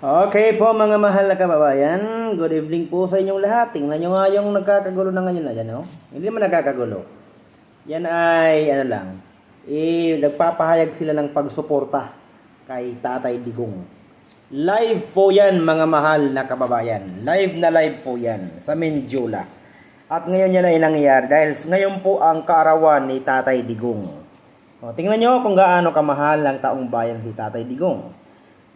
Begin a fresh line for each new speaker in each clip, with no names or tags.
Okay po mga mahal na kababayan, good evening po sa inyong lahat. Tingnan nyo nga yung nagkakagulo na ngayon na dyan, no? Hindi naman nagkakagulo. Yan ay, ano lang, eh, nagpapahayag sila ng pagsuporta kay Tatay Digong. Live po yan mga mahal na kababayan. Live na live po yan sa Menjola. At ngayon yan ay nangyayari dahil ngayon po ang kaarawan ni Tatay Digong. O, tingnan nyo kung gaano kamahal ng taong bayan si Tatay Digong.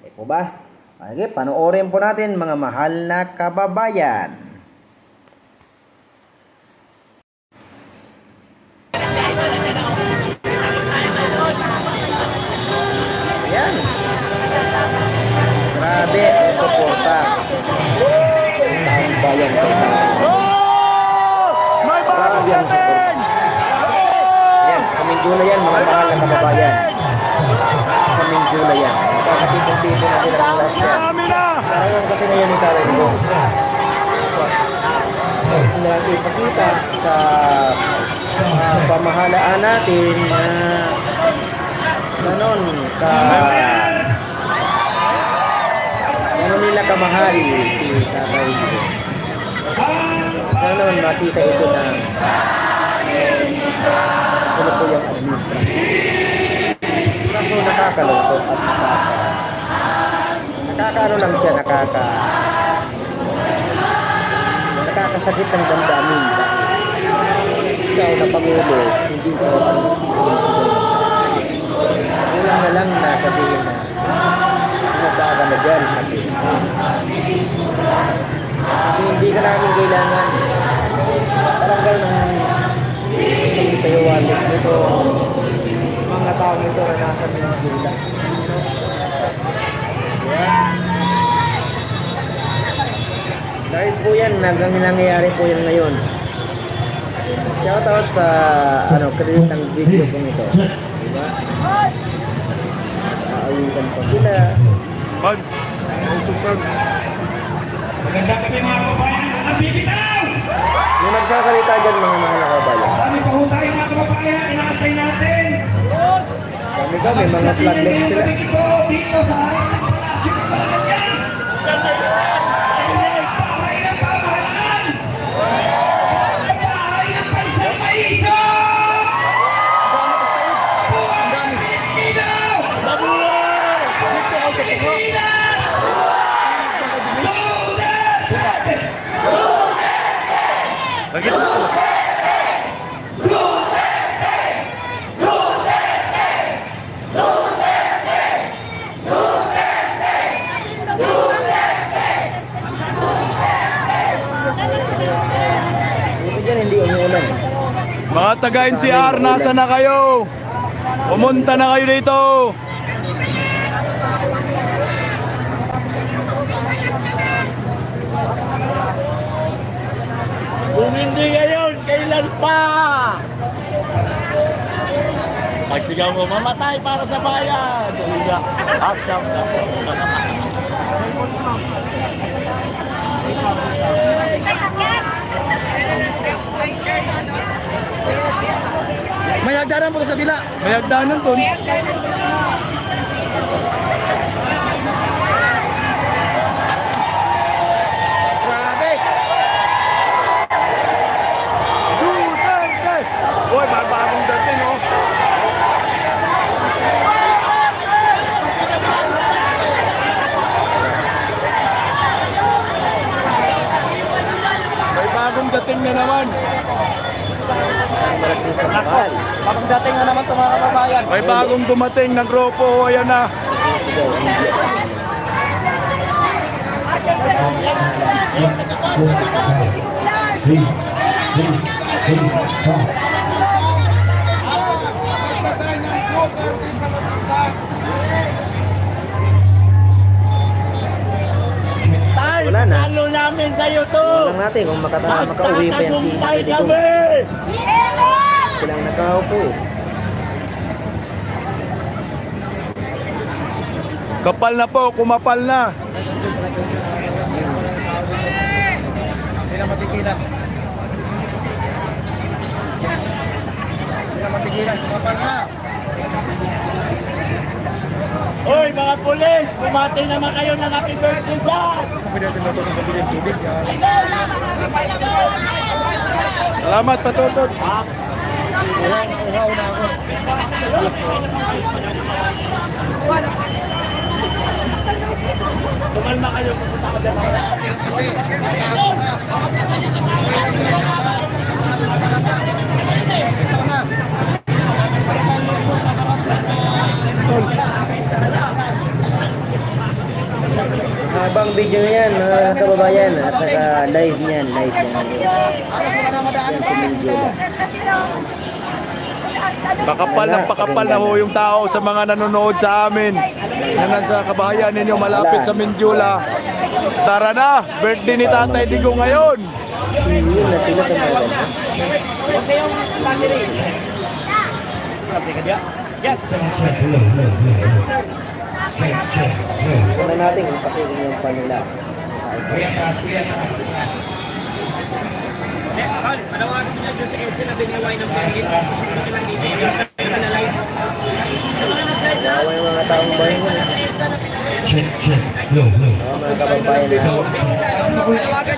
Eh po ba? Okay, panoorin po natin mga mahal na kababayan. Ayan. Grabe ang suporta. Taong bayan ko sa Grabe ang
dating!
Ayan, sa Mindula yan, mga mahal na kababayan. Sa Mindula yan. Kakatipon-tipon na sila ng.
Marami na!
Karawan kasi ngayon ni Tatay Digong. Gusto na natin ipakita sa mga pamahalaan natin na ganon ka ganon nila kamahal si Tatay. Sana naman makita ito na sila po yung administrasyon. Nakakalungkot at nakaka nakakaano lang siya, nakaka nakakasakit ng damdamin ikaw na Pangulo, hindi ko ang Kulang na lang na sabihin na sumaba ka na dyan sa pista. Kasi Dahil po yan, hanggang nangyayari po yan ngayon. Shoutout sa ano, credit ng video po nito. Diba? Aayudan pa sila.
Bugs! Super!
Maganda kami mga kababayan, ang bibitaw!
Yung nagsasalita dyan mga mga nakabayan.
Kami pa ho tayo mga kababayan, inaantay natin! Harap ng Palasyo ng Malacanang! Diyan na yan! Ang bahay ng pamahalaan! Ang bahay ng pansapaiso! Buwan ng Pilipinas! Pilipinas!
Lagi
Buti dyan, hindi umuulan.
Mga taga NCR, nasa na kayo? Pumunta na kayo dito! Kung hindi ngayon, kailan pa? Pagsigaw mo, mamatay para sa bayan! Sabi ups, ups, ups.
May hagdanan po sa bila.
May hagdanan doon.
Mahal.
Bagong dating na naman ito mga kababayan!
May bagong dumating na grupo. Ayan na.
Wala na.
Ano namin sa'yo to?
Tingnan natin kung makata makauwi pa yan si Tatay Digong.
kami!
Silang nakaupo.
Kapal na po, kumapal na.
Hindi na mapigilan. Hindi na mapigilan. Kumapal na.
Hoy, mga pulis! Bumati naman kayo ng happy birthday dyan!
Salamat, patutot.
Kumalma kayo, pupunta ko dyan.
Habang video na yan, mga kababayan, at saka live niyan, live yan. Yan si Mindula.
Pakapal ng pakapal na ho yung tao sa mga nanonood sa amin. Na nasa kabahayan ninyo malapit sa Mindula. Tara na, birthday ni Tatay Digo ngayon.
Yun na sila sa mga ganito. Una natin kung pakikin yung pan nila. Kawawa yung mga taong bayan mo. Mga kababayan na. Mga sa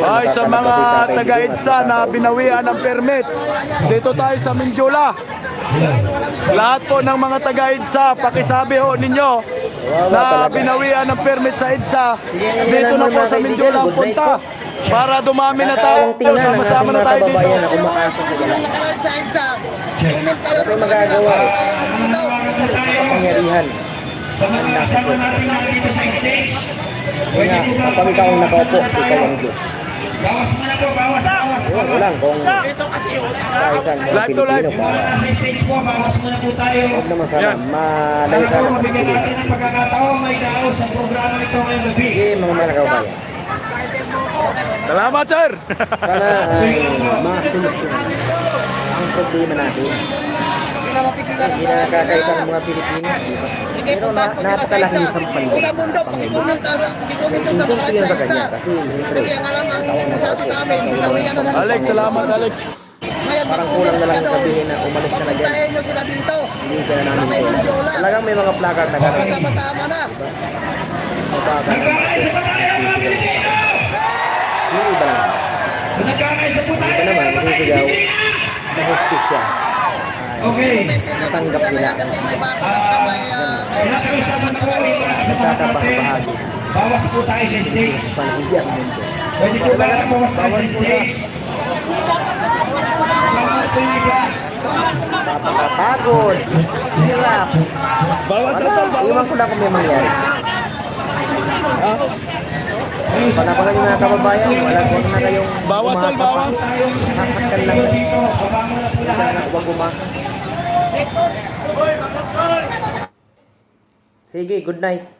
Ay, sa mga taga-EDSA na binawian ng permit. Dito tayo sa Mindula. Lahat po ng mga taga-EDSA, pakisabi ho ninyo na binawian ng permit sa EDSA. Dito na po sa Mindula ang punta. Para dumami na
ating
sama-sama na
mga
tayo dito.
na umakasa sa galang. Ano magagawa? Kapangyarihan.
Sama-sama natin na dito sa stage.
Kaya kapag ikaw ang nakaupo, ikaw ang Diyos.
Bawas muna po, bawas, bawas.
Yun, walang kung kaisan mga
Live to live.
Nasa stage po, bawas muna po tayo.
huwag naman sana malayo sana sa
mabigyan
Pilipino.
natin ang pagkakataon may dao sa programa ito ngayong gabi.
Sige mga mga kababayan.
Salamat, sir!
Sana ay masolusyon ang problema natin. Hindi na nakakaisa ng mga Pilipino. Pero na, napakalaki yung sampal nila sa Panginoon. Sinsong tingin sa kanya kasi siyempre,
Alex, salamat, Alex.
parang kulang na lang sabihin na umalis ka na dyan. Hindi ka na namin kailangan. Talagang may mga placard na gano'n.
Sama-sama na.
Mababa na. Yung iba naman.
Nagkakaisa po tayo
Iba naman, masisigaw
Pilipino!
na hostisya.
Okay.
Natanggap nila.
Kasi may bago na saka may ah,
Pinakausapan na po, ito na kasi mga papel.
Nagkakabahagi.
Bawas po tayo sa stage.
Panahindi ang mundo.
Pwede po ba na bawas tayo sa stage? Mga tuliga.
Napakapagod. Hirap.
Bawas
Ano? Iwan ko lang kung may mangyari. Panapakan yung mga kababayan, wala ko na kayong
Bawas, tol, bawas.
Sasaktan lang.
Po tayo.
na, huwag umasa. Sige, good night.